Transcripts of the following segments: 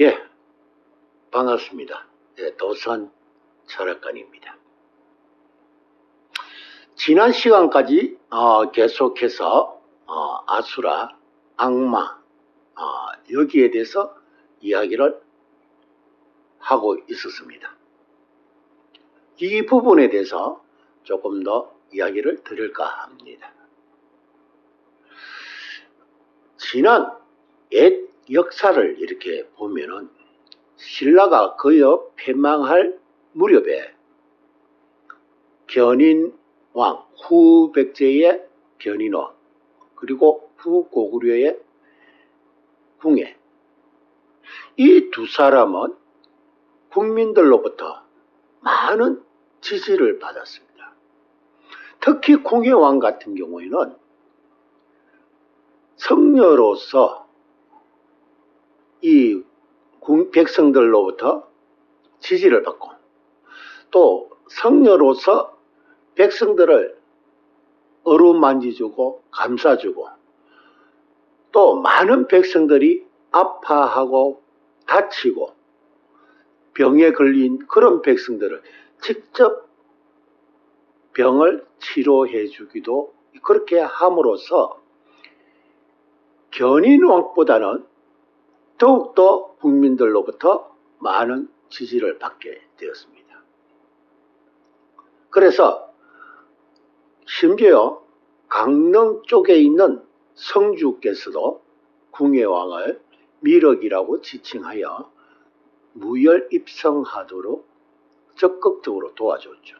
예, 반갑습니다. 예, 도선 철학관입니다. 지난 시간까지 어, 계속해서 어, 아수라, 악마 어, 여기에 대해서 이야기를 하고 있었습니다. 이 부분에 대해서 조금 더 이야기를 드릴까 합니다. 지난 옛 역사를 이렇게 보면은 신라가 거여 패망할 무렵에 견인왕 후백제의 견인왕 그리고 후고구려의 궁예 이 두 사람은 국민들로부터 많은 지지를 받았습니다. 특히 궁예왕 같은 경우에는 성녀로서 이 백성들로부터 지지를 받고 또 성녀로서 백성들을 어루만지주고 감싸주고 또 많은 백성들이 아파하고 다치고 병에 걸린 그런 백성들을 직접 병을 치료해 주기도 그렇게 함으로써 견인왕보다는 더욱더 국민들로부터 많은 지지를 받게 되었습니다. 그래서 심지어 강릉 쪽에 있는 성주께서도 궁예왕을 미륵이라고 지칭하여 무열 입성하도록 적극적으로 도와줬죠.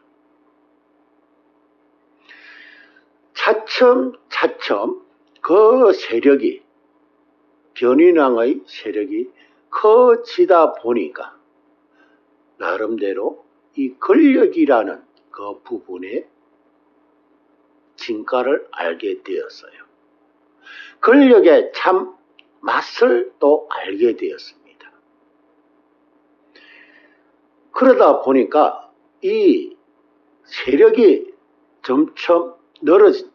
차츰 차츰 그 세력이 변인왕의 세력이 커지다 보니까 나름대로 이 권력이라는 그 부분의 진가를 알게 되었어요. 권력의 참 맛을 또 알게 되었습니다. 그러다 보니까 이 세력이 점점 늘어지,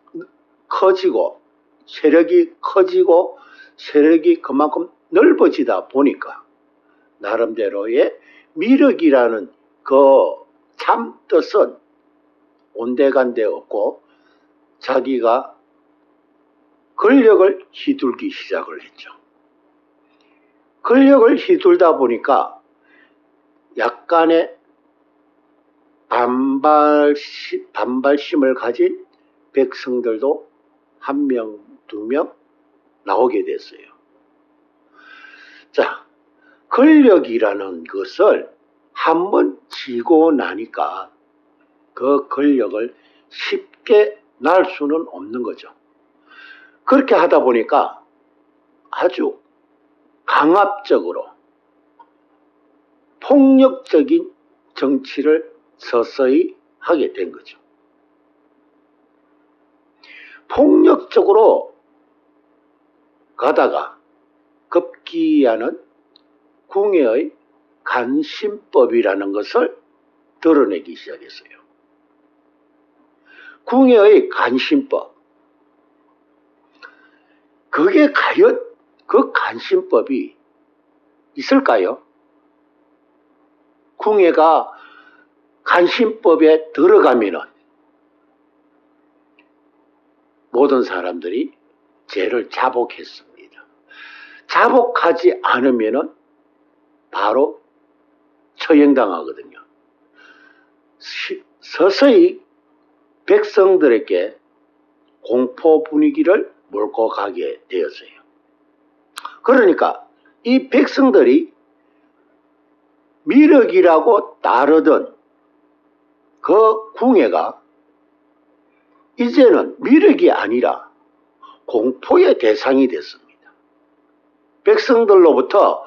커지고 세력이 커지고 세력이 그만큼 넓어지다 보니까 나름대로의 미륵이라는 그 참 뜻은 온데간데 없고 자기가 권력을 휘둘기 시작을 했죠. 권력을 휘둘다 보니까 약간의 반발시, 반발심을 가진 백성들도 한 명, 두 명 나오게 됐어요. 자, 권력이라는 것을 한번 쥐고 나니까 그 권력을 쉽게 날 수는 없는 거죠. 그렇게 하다 보니까 아주 강압적으로 폭력적인 정치를 서서히 하게 된 거죠. 폭력적으로 가다가 급기야는 궁예의 간신법이라는 것을 드러내기 시작했어요. 궁예의 간신법. 그게 과연 그 간신법이 있을까요? 궁예가 간신법에 들어가면은 모든 사람들이 죄를 자복했습니다. 자복하지 않으면은 바로 처형당하거든요. 서서히 백성들에게 공포 분위기를 몰고 가게 되었어요. 그러니까 이 백성들이 미륵이라고 따르던 그 궁예가 이제는 미륵이 아니라 공포의 대상이 됐습니다. 백성들로부터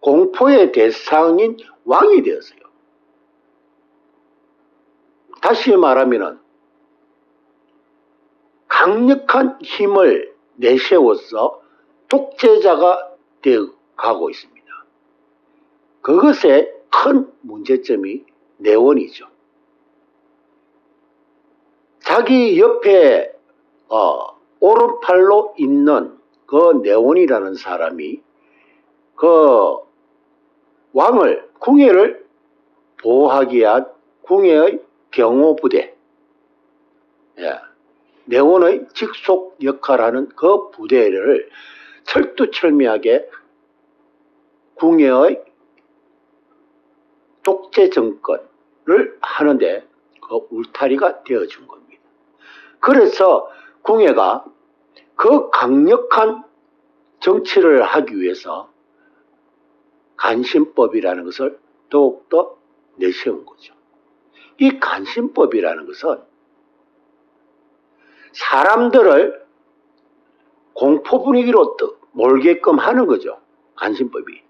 공포의 대상인 왕이 되었어요. 다시 말하면 강력한 힘을 내세워서 독재자가 되어 가고 있습니다. 그것의 큰 문제점이 내원이죠. 자기 옆에 어, 오른팔로 있는 그 내원이라는 사람이 그 왕을 궁예를 보호하기 위한 궁예의 경호부대 예. 내원의 직속 역할하는 그 부대를 철두철미하게 궁예의 독재 정권을 하는데 그 울타리가 되어준 겁니다. 그래서 궁예가 그 강력한 정치를 하기 위해서 간신법이라는 것을 더욱더 내세운 거죠. 이 간신법이라는 것은 사람들을 공포 분위기로 떠- 몰게끔 하는 거죠. 간신법이.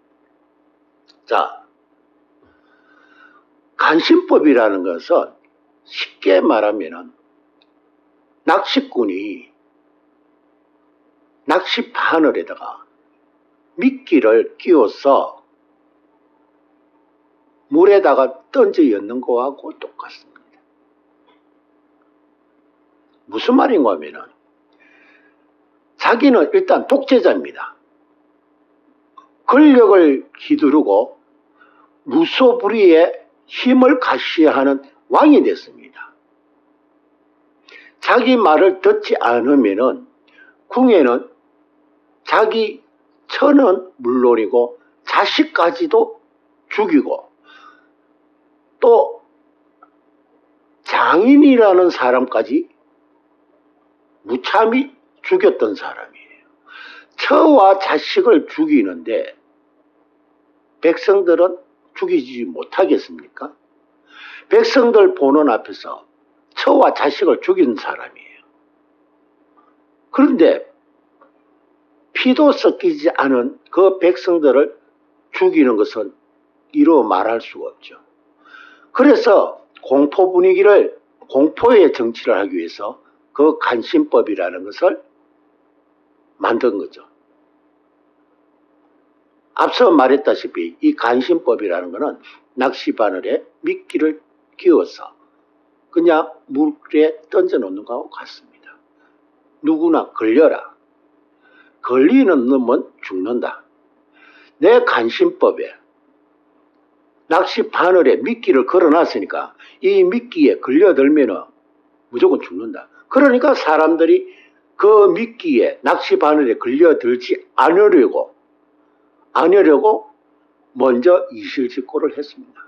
자, 간신법이라는 것은 쉽게 말하면은 낚시꾼이 낚시 바늘에다가 미끼를 끼워서 물에다가 던져 였는 거하고 똑같습니다. 무슨 말인가 하면은 자기는 일단 독재자입니다. 권력을 휘두르고 무소불위의 힘을 가시하는 왕이 됐습니다. 자기 말을 듣지 않으면은 궁에는 자기 처는 물론이고 자식까지도 죽이고 또 장인이라는 사람까지 무참히 죽였던 사람이에요. 처와 자식을 죽이는데 백성들은 죽이지 못하겠습니까? 백성들 보는 앞에서 처와 자식을 죽인 사람이에요. 그런데 피도 섞이지 않은 그 백성들을 죽이는 것은 이루 말할 수가 없죠. 그래서 공포 분위기를 공포의 정치를 하기 위해서 그 간신법이라는 것을 만든 거죠. 앞서 말했다시피 이 간신법이라는 것은 낚시바늘에 미끼를 끼워서 그냥 물에 던져 놓는 거하고 같습니다. 누구나 걸려라. 걸리는 놈은 죽는다. 내 간신법에 낚시 바늘에 미끼를 걸어놨으니까 이 미끼에 걸려들면 무조건 죽는다. 그러니까 사람들이 그 미끼에 낚시 바늘에 걸려들지 않으려고 않으려고 먼저 이실직고를 했습니다.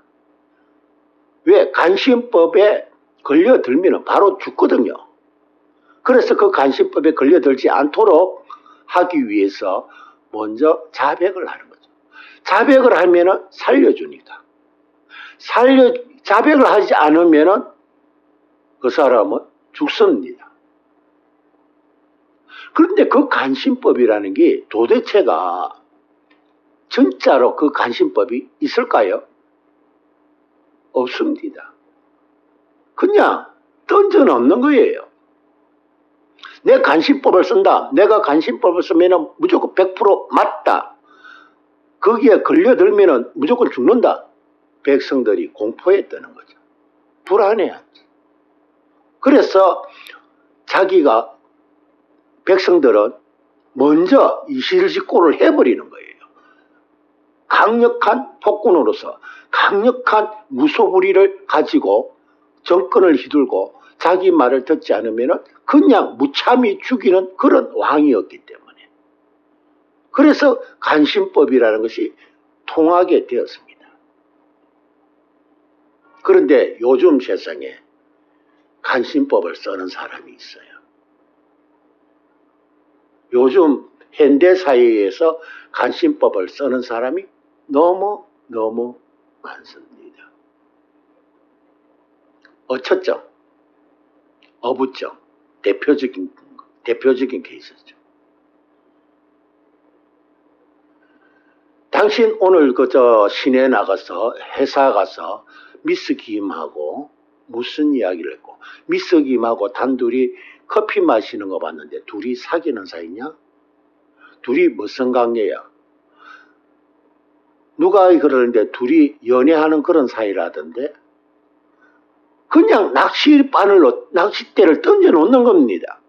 왜? 간신법에 걸려들면 바로 죽거든요. 그래서 그 간신법에 걸려들지 않도록 하기 위해서 먼저 자백을 하는 거죠. 자백을 하면은 살려주니까. 살려, 자백을 하지 않으면은 그 사람은 죽습니다. 그런데 그 간신법이라는 게 도대체가 진짜로 그 간신법이 있을까요? 없습니다. 그냥 던져 넣는 거예요. 내 간신법을 쓴다. 내가 간신법을 쓰면 무조건 100% 맞다. 거기에 걸려들면 무조건 죽는다. 백성들이 공포에 뜨는 거죠. 불안해하죠. 그래서 자기가 백성들은 먼저 이실직고를 해버리는 거예요. 강력한 폭군으로서 강력한 무소불위를 가지고 정권을 휘둘고 자기 말을 듣지 않으면 그냥 무참히 죽이는 그런 왕이었기 때문에. 그래서 간신법이라는 것이 통하게 되었습니다. 그런데 요즘 세상에 간신법을 쓰는 사람이 있어요. 요즘 현대 사회에서 간신법을 쓰는 사람이 너무 너무 많습니다. 어처점, 어부점, 대표적인 대표적인 케이스죠. 당신 오늘 그저 시내 나가서 회사 가서 미스 김하고 무슨 이야기를 했고 미스 김하고 단둘이 커피 마시는 거 봤는데 둘이 사귀는 사이냐? 둘이 무슨 관계야? 누가 그러는데 둘이 연애하는 그런 사이라던데 그냥 낚시바늘로 낚싯대를 던져 놓는 겁니다.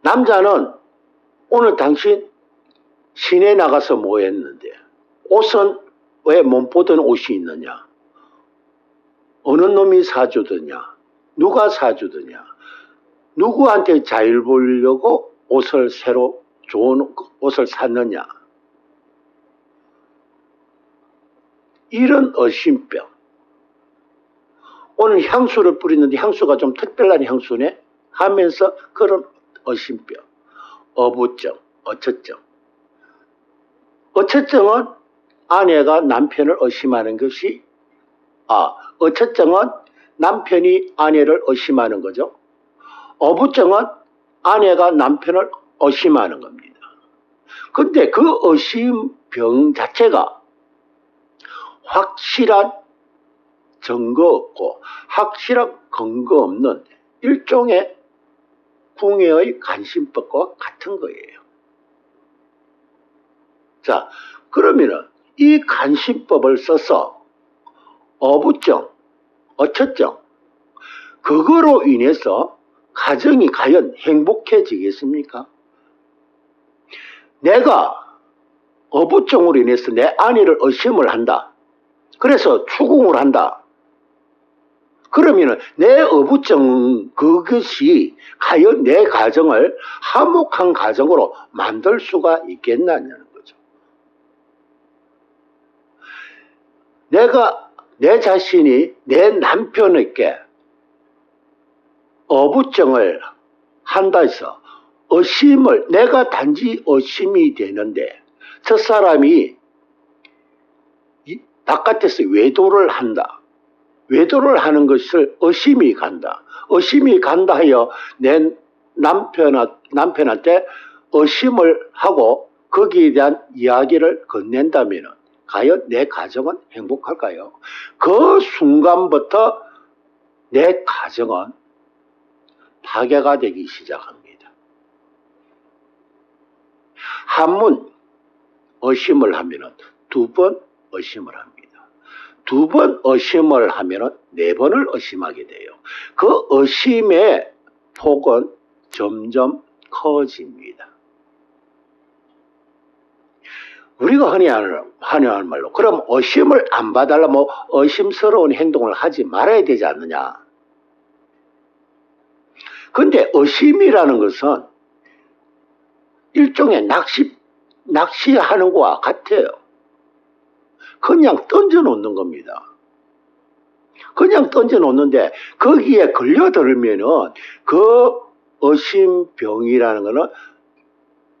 남자는 오늘 당신 시내 나가서 뭐 했는데 옷은 왜 몸보던 옷이 있느냐? 어느 놈이 사주더냐? 누가 사주더냐? 누구한테 자일 보려고 옷을 새로 좋은 옷을 샀느냐? 이런 의심병. 오늘 향수를 뿌리는데 향수가 좀 특별한 향수네? 하면서 그런 의심병. 어부증, 어처증. 어처증은 아내가 남편을 의심하는 것이, 아, 어처증은 남편이 아내를 의심하는 거죠. 어부증은 아내가 남편을 의심하는 겁니다. 근데 그 의심병 자체가 확실한 증거 없고 확실한 근거 없는 일종의 궁예의 간신법과 같은 거예요. 자, 그러면은 이 간신법을 써서 어부증, 어처증, 그거로 인해서 가정이 과연 행복해지겠습니까? 내가 어부증으로 인해서 내 아내를 의심을 한다. 그래서 추궁을 한다. 그러면 내 어부증 그것이 과연 내 가정을 화목한 가정으로 만들 수가 있겠느냐는 거죠. 내가 내 자신이 내 남편에게 어부증을 한다 해서 의심을 내가 단지 의심이 되는데 저 사람이 바깥에서 외도를 한다. 외도를 하는 것을 의심이 간다. 의심이 간다 하여 내 남편, 남편한테 의심을 하고 거기에 대한 이야기를 건넨다면 과연 내 가정은 행복할까요? 그 순간부터 내 가정은 파괴가 되기 시작합니다. 한문 의심을 하면 두 번 의심을 합니다. 두 번 의심을 하면 네 번을 의심하게 돼요. 그 의심의 폭은 점점 커집니다. 우리가 흔히 하는, 하는 말로, 그럼 의심을 안 봐달라면 뭐 의심스러운 행동을 하지 말아야 되지 않느냐. 근데 의심이라는 것은 일종의 낚시, 낚시하는 것과 같아요. 그냥 던져 놓는 겁니다. 그냥 던져 놓는데 거기에 걸려들면은 그 의심병이라는 것은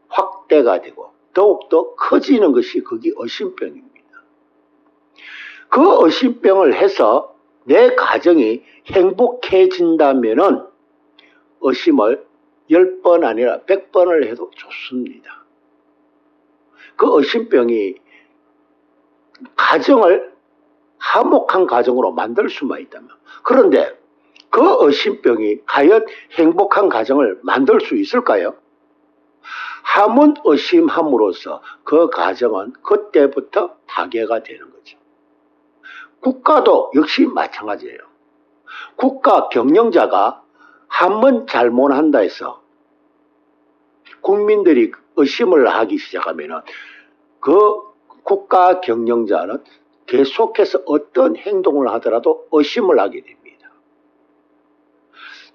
확대가 되고 더욱더 커지는 것이 거기 의심병입니다. 그 의심병을 해서 내 가정이 행복해진다면은 의심을 10번 아니라 100번을 해도 좋습니다. 그 의심병이 가정을 화목한 가정으로 만들 수만 있다면 그런데 그 의심병이 과연 행복한 가정을 만들 수 있을까요? 함은 의심함으로써 그 가정은 그때부터 파괴가 되는 거죠. 국가도 역시 마찬가지예요. 국가 경영자가 한번 잘못한다 해서 국민들이 의심을 하기 시작하면 그 국가 경영자는 계속해서 어떤 행동을 하더라도 의심을 하게 됩니다.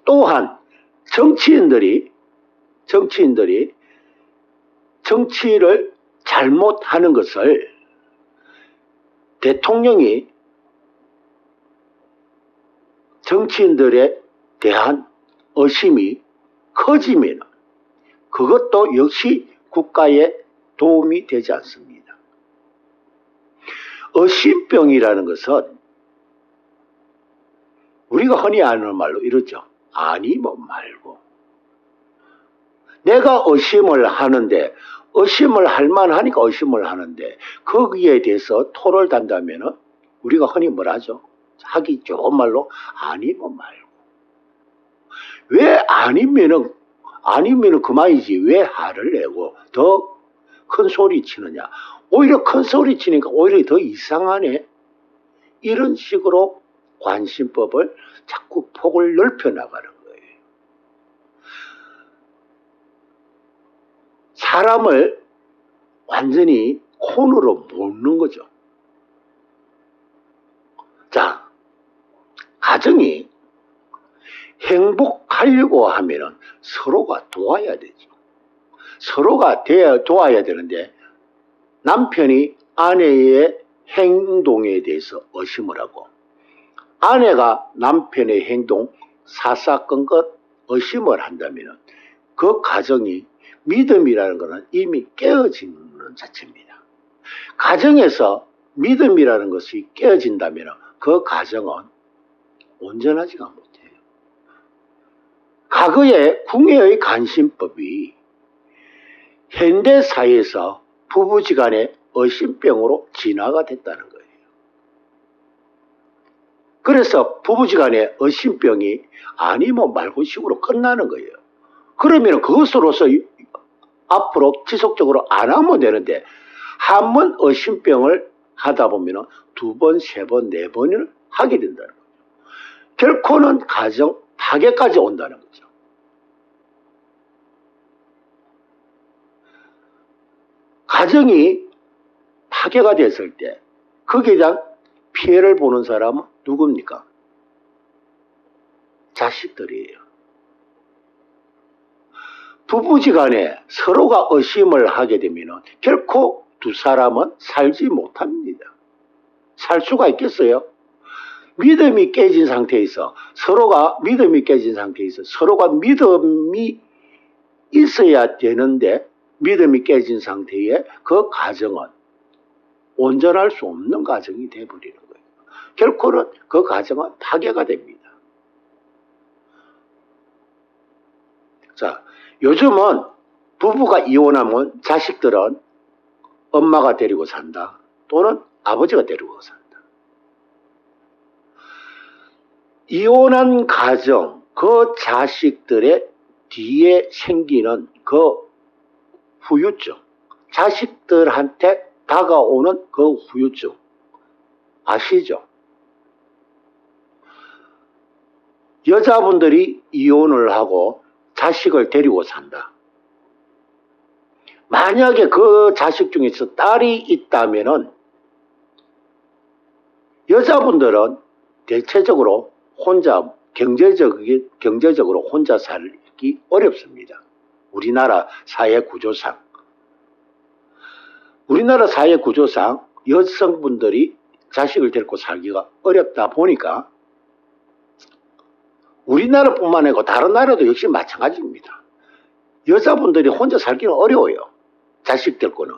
또한 정치인들이 정치인들이 정치를 잘못하는 것을 대통령이 정치인들에 대한 의심이 커지면 그것도 역시 국가에 도움이 되지 않습니다. 의심병이라는 것은 우리가 흔히 아는 말로 이러죠. 아니 뭐 말고. 내가 의심을 하는데 의심을 할 만하니까 의심을 하는데 거기에 대해서 토를 단다면 우리가 흔히 뭐라죠? 하기 좋은 말로 아니면 말고. 왜 아니면은 아니면은 그만이지 왜 화를 내고 더 큰 소리 치느냐? 오히려 큰 소리 치니까 오히려 더 이상하네. 이런 식으로 관심법을 자꾸 폭을 넓혀 나가는 거예요. 사람을 완전히 콘으로 묶는 거죠. 자, 가정이 행복하려고 하면은 서로가 도와야 되죠. 서로가 도와야 되는데 남편이 아내의 행동에 대해서 의심을 하고 아내가 남편의 행동 사사건것 의심을 한다면 그 가정이 믿음이라는 것은 이미 깨어지는 자체입니다. 가정에서 믿음이라는 것이 깨어진다면 그 가정은 온전하지가 못해요. 과거의 궁예의 간신법이 현대 사회에서 부부지간의 의심병으로 진화가 됐다는 거예요. 그래서 부부지간의 의심병이 아니면 말고 식으로 끝나는 거예요. 그러면 그것으로서 앞으로 지속적으로 안 하면 되는데 한 번 의심병을 하다 보면 두 번, 세 번, 네 번을 하게 된다는 거죠. 결코는 가정 파괴까지 온다는 거죠. 가정이 파괴가 됐을 때 거기에 대한 피해를 보는 사람은 누굽니까? 자식들이에요. 부부지간에 서로가 의심을 하게 되면 결코 두 사람은 살지 못합니다. 살 수가 있겠어요? 믿음이 깨진 상태에서 서로가 믿음이 깨진 상태에서 서로가 믿음이 있어야 되는데 믿음이 깨진 상태에 그 가정은 온전할 수 없는 가정이 되어버리는 거예요. 결코는 그 가정은 파괴가 됩니다. 자, 요즘은 부부가 이혼하면 자식들은 엄마가 데리고 산다. 또는 아버지가 데리고 산다. 이혼한 가정, 그 자식들의 뒤에 생기는 그 후유증, 자식들한테 다가오는 그 후유증, 아시죠? 여자분들이 이혼을 하고 자식을 데리고 산다. 만약에 그 자식 중에서 딸이 있다면은 여자분들은 대체적으로 혼자 경제적 경제적으로 혼자 살기 어렵습니다. 우리나라 사회 구조상 우리나라 사회 구조상 여성분들이 자식을 데리고 살기가 어렵다 보니까 우리나라뿐만 아니고 다른 나라도 역시 마찬가지입니다. 여자분들이 혼자 살기는 어려워요. 자식 데리고는.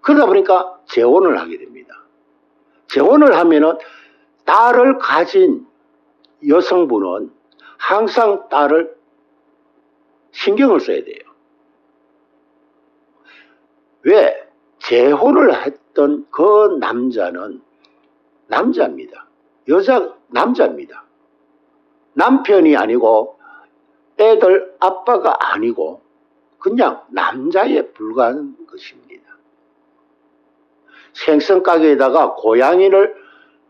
그러다 보니까 재혼을 하게 됩니다. 재혼을 하면은 딸을 가진 여성분은 항상 딸을 신경을 써야 돼요. 왜? 재혼을 했던 그 남자는 남자입니다. 여자, 남자입니다. 남편이 아니고 애들 아빠가 아니고 그냥 남자에 불과한 것입니다. 생선 가게에다가 고양이를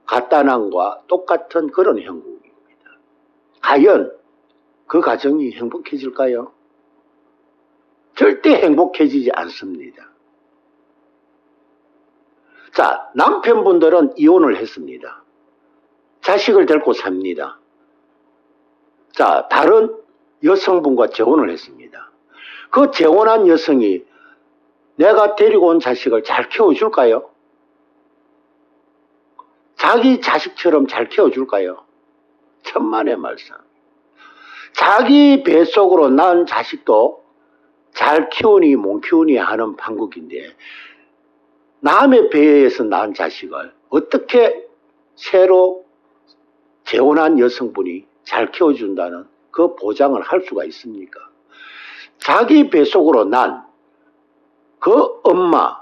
갖다 놔과 똑같은 그런 형국입니다. 과연 그 가정이 행복해질까요? 절대 행복해지지 않습니다. 자, 남편분들은 이혼을 했습니다. 자식을 데리고 삽니다. 자, 다른 여성분과 재혼을 했습니다. 그 재혼한 여성이 내가 데리고 온 자식을 잘 키워줄까요? 자기 자식처럼 잘 키워줄까요? 천만의 말씀. 자기 뱃속으로 낳은 자식도 잘 키우니 못 키우니 하는 판국인데 남의 배에서 낳은 자식을 어떻게 새로 재혼한 여성분이 잘 키워준다는 그 보장을 할 수가 있습니까? 자기 뱃속으로 난 그 엄마,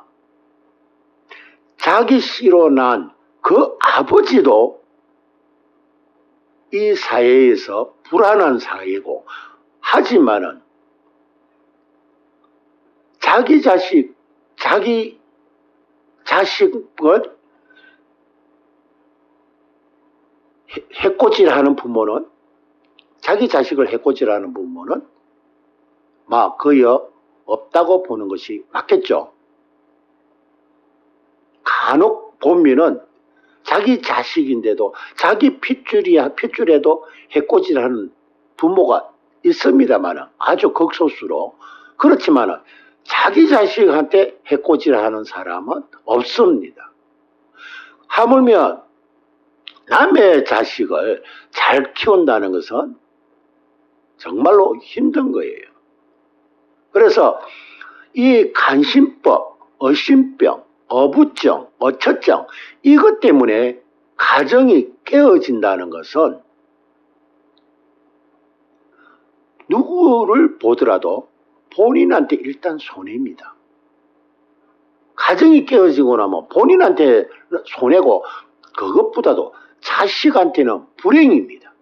자기 씨로 난 그 아버지도 이 사회에서 불안한 사회고, 하지만은 자기 자식, 자기 자식은 해코지를 부모는 자기 자식을 해코지를 하는 부모는 막 거의 없다고 보는 것이 맞겠죠. 간혹 보면은 자기 자식인데도 자기 핏줄이야 핏줄에도 해코지하는 부모가 있습니다만은 아주 극소수로 그렇지만은 자기 자식한테 해코지하는 사람은 없습니다. 하물며 남의 자식을 잘 키운다는 것은 정말로 힘든 거예요. 그래서 이 간신법, 어신병, 어부정, 어처정 이것 때문에 가정이 깨어진다는 것은 누구를 보더라도 본인한테 일단 손해입니다. 가정이 깨어지고 나면 본인한테 손해고 그것보다도 자식한테는 불행입니다.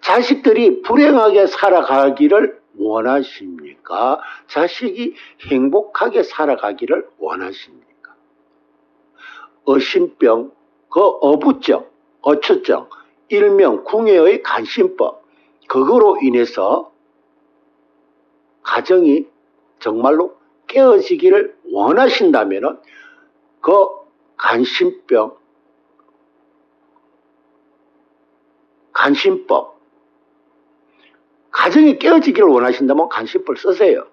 자식들이 불행하게 살아가기를 원하십니까? 자식이 행복하게 살아가기를 원하십니까? 어신병, 그 어부정, 어처정, 일명 궁예의 간신법, 그거로 인해서 가정이 정말로 깨어지기를 원하신다면 그 간신병, 간신법, 가정이 깨어지기를 원하신다면 간신법을 쓰세요.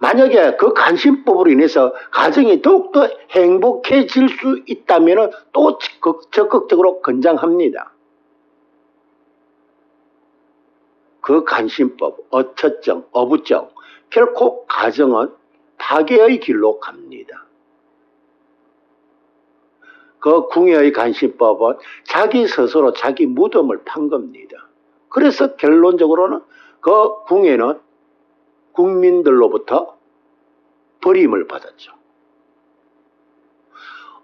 만약에 그 간신법으로 인해서 가정이 더욱더 행복해질 수 있다면 또 적극적으로 권장합니다. 그 간신법, 어처정, 어부정, 결코 가정은 파괴의 길로 갑니다. 그 궁예의 간신법은 자기 스스로 자기 무덤을 판 겁니다. 그래서 결론적으로는 그 궁예는 국민들로부터 버림을 받았죠.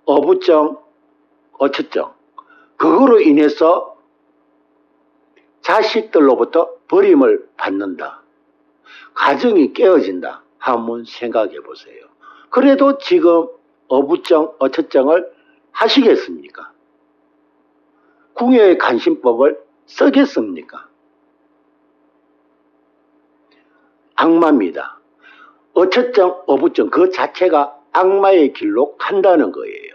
어부정, 어처정, 그거로 인해서 자식들로부터 버림을 받는다. 가정이 깨어진다. 한번 생각해 보세요. 그래도 지금 어부정, 어처정을 하시겠습니까? 궁예의 간신법을 쓰겠습니까? 악마입니다. 어처정, 어부정 그 자체가 악마의 길로 간다는 거예요.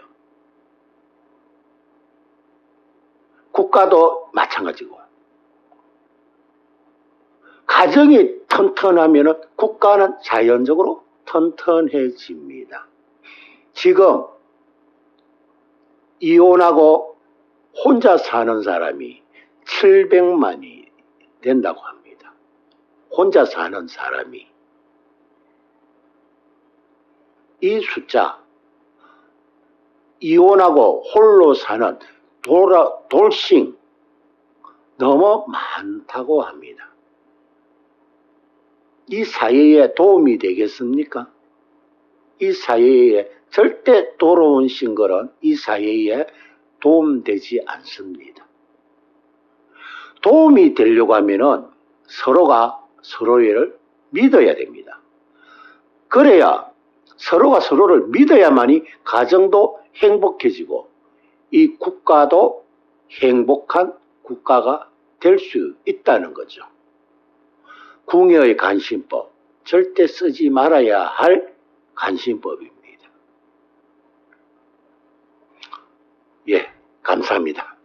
국가도 마찬가지고. 가정이 튼튼하면 국가는 자연적으로 튼튼해집니다. 지금 이혼하고 혼자 사는 사람이 700만이 된다고 합니다. 혼자 사는 사람이. 이 숫자, 이혼하고 홀로 사는 돌아, 돌싱 너무 많다고 합니다. 이 사회에 도움이 되겠습니까? 이 사회에 절대 돌아온 싱글은 이 사회에 도움되지 않습니다. 도움이 되려고 하면은 서로가 서로를 믿어야 됩니다. 그래야 서로가 서로를 믿어야만이 가정도 행복해지고 이 국가도 행복한 국가가 될 수 있다는 거죠. 궁예의 간신법 절대 쓰지 말아야 할 간신법입니다. 예, 감사합니다.